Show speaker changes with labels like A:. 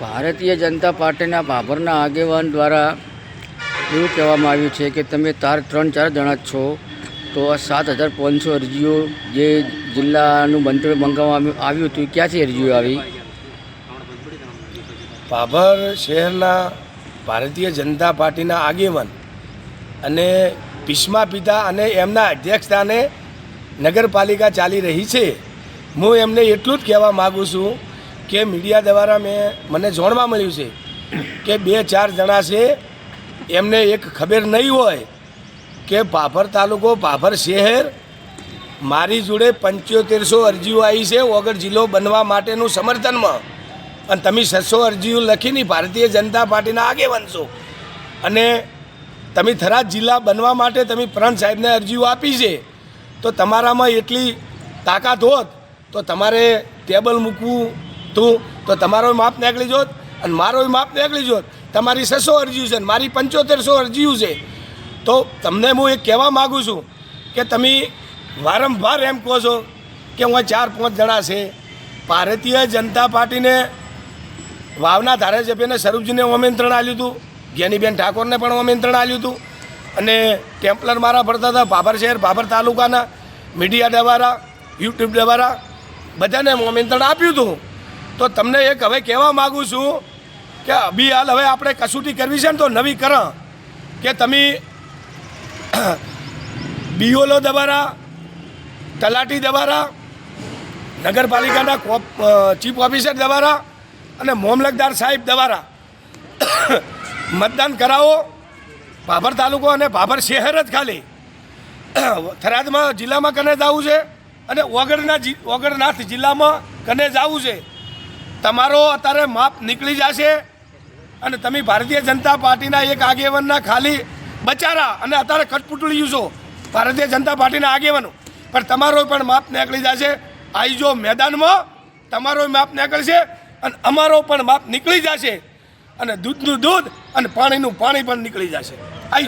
A: ભારતીય જનતા પાર્ટીના ભાભરના આગેવાન દ્વારા એવું કહેવામાં આવ્યું છે કે તમે તાર ત્રણ ચાર જણા છો, તો આ સાત હજાર પાંચસો અરજીઓ જે જિલ્લાનું મંત્રી મંગાવવામાં આવ્યું હતું ક્યાંથી અરજીઓ આવી?
B: ભાભર શહેરના ભારતીય જનતા પાર્ટીના આગેવાન અને ભીષ્મા પિતા અને એમના અધ્યક્ષતાને નગરપાલિકા ચાલી રહી છે. હું એમને એટલું જ કહેવા માગું છું કે મીડિયા દ્વારા મેં, મને જાણવા મળ્યું છે કે બે ચાર જણા છે, એમને એક ખબર નહીં હોય કે ભાભર તાલુકો ભાભર શહેર, મારી જોડે પંચોતેરસો અરજીઓ આવી છે, વગર જિલ્લો બનવા માટેનું સમર્થનમાં. અને તમે છસો અરજીઓ લખીને ભારતીય જનતા પાર્ટીના આગેવાન છો. અને તમે થરાદ જિલ્લા બનવા માટે તમે પ્રાંત સાહેબને અરજીઓ આપી છે, તો તમારામાં એટલી તાકાત હોત, તો તમારે ટેબલ મૂકવું તું, તો તમારો માપ નીકળી જોત અને મારો માપ નીકળી જોત. તમારી છસો અરજીઓ છે મારી પંચોતેરસો અરજીઓ છે. તો તમને હું એ કહેવા માગું છું કે તમે વારંવાર એમ કહો છો કે હું ચાર પાંચ જણા છે. ભારતીય જનતા પાર્ટીને વાવના ધારાસભ્યને સ્વરૂપજીને આમંત્રણ આપ્યું હતું. જ્ઞાનીબેન ઠાકોરને પણ આમંત્રણ આપ્યું હતું. અને ટેમ્પલર મારા પડતા હતા ભાભર શહેર, ભાભર તાલુકાના, મીડિયા દ્વારા યુટ્યુબ દ્વારા બધાને આમંત્રણ આપ્યું હતું. તો તમને એક હવે કહેવા માગું છું કે અભી હાલ હવે આપણે કસોટી કરવી છે ને તો નવી કર કે તમે બીઓલો દ્વારા તલાટી દ્વારા નગરપાલિકાના ચીફ ઓફિસર દ્વારા અને મામલતદાર સાહેબ દ્વારા મતદાન કરાવો, ભાભર તાલુકો અને ભાભર શહેર જ ખાલી. થરાદમાં જિલ્લામાં કને જવું છે અને ઓગળના ઓગળનાથ જિલ્લામાં કને જવું છે? તમારો અત્યારે માપ નીકળી જશે અને તમે ભારતીય જનતા પાર્ટીના એક આગેવાનના ખાલી બચારા અને અત્યારે કટપુટળી છો. ભારતીય જનતા પાર્ટીના આગેવાનો. પણ તમારો પણ માપ નીકળી જશે. આવીજો મેદાનમાં તમારો માપ નીકળશે અને અમારો પણ માપ નીકળી જશે. અને દૂધનું દૂધ અને પાણીનું પાણી પણ નીકળી જશે. આઈજો